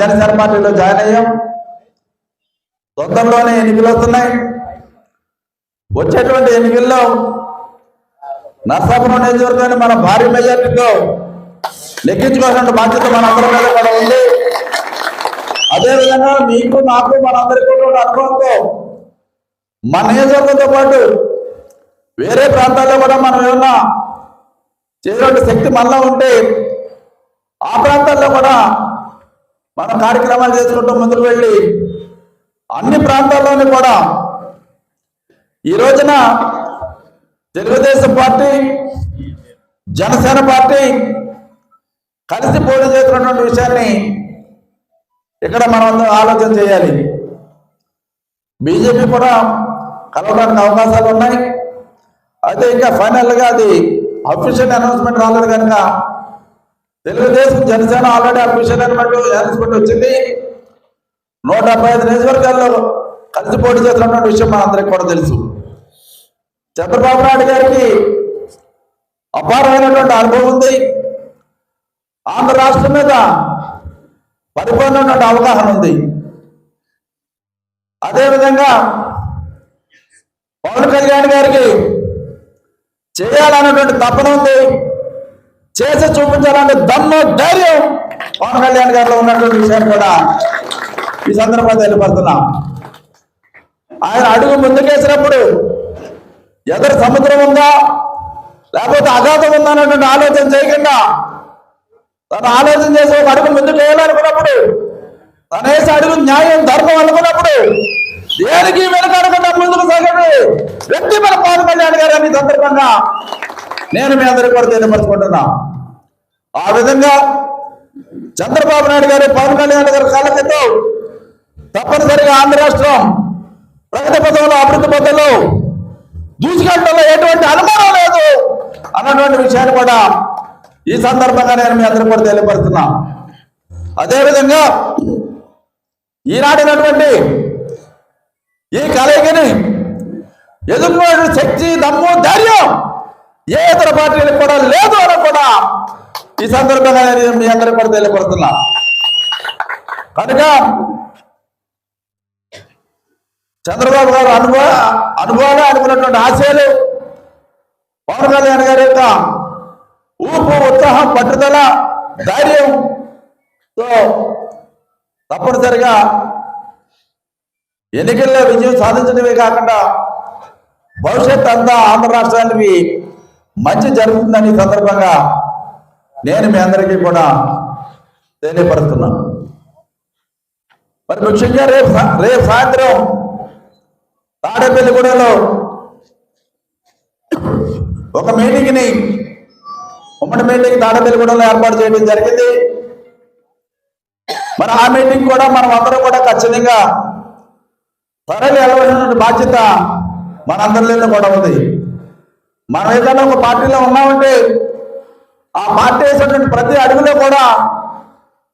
జనసేన పార్టీలో జాయిన్ అయ్యాం. సొంతంలోనే ఎన్నికలు వస్తున్నాయి. వచ్చేటువంటి ఎన్నికల్లో నర్సాపురం నియోజకవర్గాన్ని మన భారీ మెజార్టీతో లెక్కించుకోవాల్సిన బాధ్యత మన అందరి మీద కూడా ఉంది. అదేవిధంగా మీకు నాకు మనందరికీ అనుభవంతో మన నియోజకవర్గంతో పాటు వేరే ప్రాంతాల్లో కూడా మనం ఏమన్నా చేసేటువంటి శక్తి మనలో ఉంటే ఆ ప్రాంతాల్లో కూడా మనం కార్యక్రమాలు చేసుకుంటూ ముందుకు వెళ్ళి అన్ని ప్రాంతాల్లోని కూడా ఈ రోజున తెలుగుదేశం పార్టీ జనసేన పార్టీ కలిసి పోటీ చేస్తున్నటువంటి విషయాన్ని ఇక్కడ మనం ఆలోచన చేయాలి. బీజేపీ కూడా కలవడానికి అవకాశాలు ఉన్నాయి. అయితే ఇంకా ఫైనల్గా అది అఫీషియల్ అనౌన్స్మెంట్ రాలేదు కనుక Telugu Desam Janasena already official announcement వచ్చింది. నూట డెబ్బై ఐదు నియోజకవర్గాల్లో కలిసి పోటీ చేస్తున్నటువంటి విషయం మనందరికి కూడా తెలుసు. చంద్రబాబు నాయుడు గారికి అపారమైనటువంటి అనుభవం ఉంది. ఆంధ్ర రాష్ట్రం మీద పరిపూర్ణమైనటువంటి అవగాహన ఉంది. అదేవిధంగా పవన్ కళ్యాణ్ గారికి చేయాలన్నటువంటి తపన ఉంది. చేసి చూపించాలంటే దమ్ము ధైర్యం. పవన్ కళ్యాణ్ గారిలో ఉన్నటువంటి విషయం కూడా ఈ సందర్భంగా తెలియపడుతున్నాం ఆయన అడుగు ముందుకేసినప్పుడు ఎదురు సముద్రం ఉందా? లేకపోతే అఘాతం ఉందా అన్నటువంటి ఆలోచన చేయకుండా తను ఆలోచన చేసి ఒక అడుగు ముందుకు వేయాలనుకున్నప్పుడు తన వేసి అడుగు న్యాయం ధర్మం అనుకున్నప్పుడు దేనికి వెనకాడకుండా ముందుకు సాగడు వ్యక్తి మన పవన్ కళ్యాణ్ గారు అని సందర్భంగా నేను మీ అందరి కూడా తెలియపరుచుకుంటున్నా ఆ విధంగా చంద్రబాబు నాయుడు గారు పవన్ కళ్యాణ్ గారు కళ్ళకెత్తు తప్పనిసరిగా ఆంధ్ర రాష్ట్రం ప్రగతి పథంలో అభివృద్ధి పథంలో దూసుకెళ్ళడంలో ఎటువంటి అనుమానం లేదు అన్నటువంటి విషయాన్ని కూడా ఈ సందర్భంగా నేను మీ అందరికీ కూడా తెలియపరుస్తున్నా. అదేవిధంగా ఈనాటినటువంటి ఈ కలయికని ఎదుర్కొనే శక్తి దమ్ము ధైర్యం ఏ ఇతర పార్టీలకు కూడా లేదు అని కూడా ఈ సందర్భంగా నేను మీ అందరి కూడా తెలియపడుతున్నా కనుక చంద్రబాబు గారు అనుభవ అనుభవాలు అనుకున్నటువంటి ఆశయాలు పవన్ కళ్యాణ్ గారి యొక్క ఊపు ఉత్సాహం పట్టుదల ధైర్యంతో తప్పనిసరిగా ఎన్నికల్లో విజయం సాధించడమే కాకుండా భవిష్యత్ అంతా ఆంధ్ర రాష్ట్రానికి మంచి జరుగుతుందని సందర్భంగా నేను మీ అందరికీ కూడా తెలియపరుస్తున్నాను మరి ముఖ్యంగా రేపు రేపు సాయంత్రం తాడేపల్లిగూడలో ఒక మీటింగ్ని ఉమ్మడి మీటింగ్ తాడేపల్లిగూడలో ఏర్పాటు చేయడం జరిగింది. మరి ఆ మీటింగ్ కూడా మనం అందరం కూడా ఖచ్చితంగా తరలి వెళ్ళవలసిన బాధ్యత మనందరిలో కూడా ఉంది. మనం ఏదైనా ఒక పార్టీలో ఉన్నామంటే ఆ పార్టీ వేసేటువంటి ప్రతి అడుగులో కూడా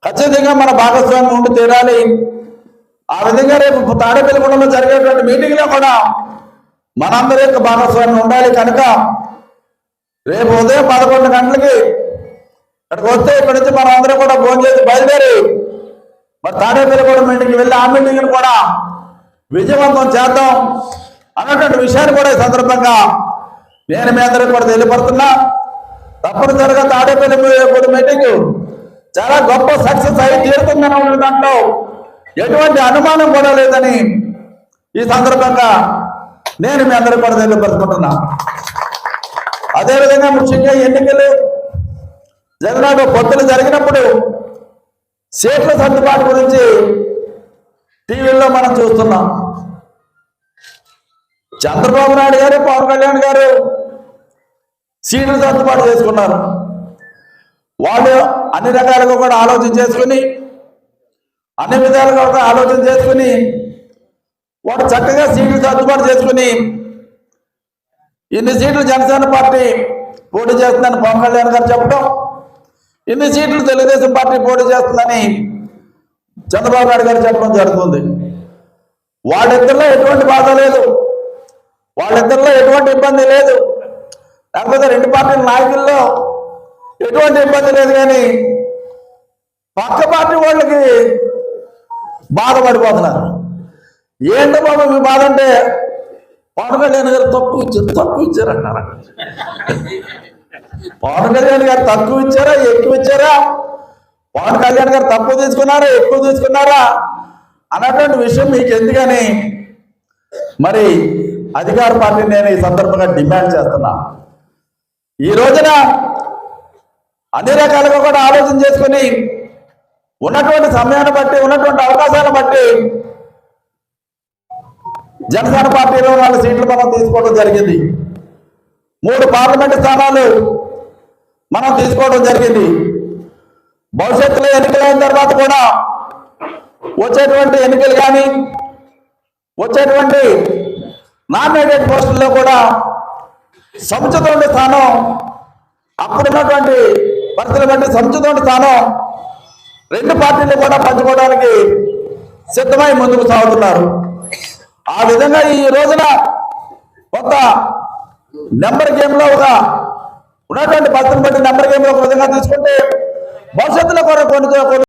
ఖచ్చితంగా మన భాగస్వామ్యం ఉండి తీరాలి. ఆ విధంగా రేపు తాడేపల్లిగూడలో జరిగేటువంటి మీటింగ్లో కూడా మనందరి యొక్క భాగస్వామ్యం ఉండాలి. కనుక రేపు ఉదయం పదకొండు గంటలకి ఇక్కడికి వస్తే ఇక్కడి నుంచి మనం అందరం కూడా ఫోన్ చేసి బయలుదేరి మరి తాడేపల్లిగూడ మీటింగ్కి వెళ్ళి ఆ మీటింగ్ని కూడా విజయవంతం చేద్దాం అన్నటువంటి విషయాన్ని కూడా ఈ సందర్భంగా నేను మీ అందరికీ కూడా తెలియపడుతున్నా. తప్పనిసరిగా తాడేపల్లి కూడా మీటింగ్. చాలా గొప్ప సక్సెస్ అయి తీరుతుందని ఉన్న దాంట్లో. ఎటువంటి అనుమానం కూడా లేదని ఈ సందర్భంగా నేను మీ అందరికీ కూడా తెలియపరుచుకుంటున్నా. అదేవిధంగా ముఖ్యంగా ఎన్నికలు జగన్నాడు పొత్తులు జరిగినప్పుడు సీట్ల సర్దుబాటు గురించి టీవీల్లో మనం చూస్తున్నాం. చంద్రబాబు నాయుడు గారు పవన్ కళ్యాణ్ గారు సీట్లు సర్దుబాటు చేసుకున్నారు. వాళ్ళు అన్ని రకాలుగా కూడా ఆలోచన చేసుకుని అన్ని విధాలుగా కూడా ఆలోచన చేసుకుని వాడు చక్కగా సీట్లు సర్దుబాటు చేసుకుని ఇన్ని సీట్లు జనసేన పార్టీ పోటీ చేస్తుందని పవన్ కళ్యాణ్ గారు చెప్పడం ఇన్ని సీట్లు తెలుగుదేశం పార్టీ పోటీ చేస్తుందని చంద్రబాబు నాయుడు గారు చెప్పడం జరుగుతుంది. వాళ్ళిద్దరిలో ఎటువంటి బాధ లేదు. వాళ్ళిద్దరిలో ఎటువంటి ఇబ్బంది లేదు. లేకపోతే రెండు పార్టీల నాయకుల్లో ఎటువంటి ఇబ్బంది లేదు కానీ పక్క పార్టీ వాళ్ళకి బాధపడిపోతున్నారు. ఏంటో బాబు మీ బాధ అంటే పవన్ కళ్యాణ్ గారు తక్కువ ఇచ్చారు తక్కువ ఇచ్చారంటారా పవన్ కళ్యాణ్ గారు తక్కువ ఇచ్చారా ఎక్కువ ఇచ్చారా? పవన్ కళ్యాణ్ గారు తక్కువ తీసుకున్నారా ఎక్కువ తీసుకున్నారా? అన్నటువంటి విషయం మీకు ఎందుకని మరి అధికార పార్టీని నేను ఈ సందర్భంగా డిమాండ్ చేస్తున్నా. ఈ రోజున అన్ని రకాలుగా కూడా ఆలోచన చేసుకుని ఉన్నటువంటి సమయాన్ని బట్టి ఉన్నటువంటి అవకాశాలను బట్టి జనసేన పార్టీలో నాలుగు సీట్లు మనం తీసుకోవడం జరిగింది. మూడు పార్లమెంటు స్థానాలు మనం తీసుకోవడం జరిగింది. భవిష్యత్తులో ఎన్నికలైన తర్వాత కూడా వచ్చేటువంటి ఎన్నికలు కానీ వచ్చేటువంటి నామినేటెడ్ పోస్టుల్లో కూడా సముచితమైన స్థానం అప్పుడున్నటువంటి పరిస్థితులు బట్టి సముచితమైన స్థానం రెండు పార్టీలు కూడా పంచుకోవడానికి సిద్ధమై ముందుకు సాగుతున్నారు. ఆ విధంగా ఈ రోజున కొత్త నెంబర్ గేమ్లో ఒక ఉన్నటువంటి పరిస్థితిని బట్టి నెంబర్ గేమ్లో ఒక విధంగా తీసుకుంటే భవిష్యత్తులో కూడా కొన్ని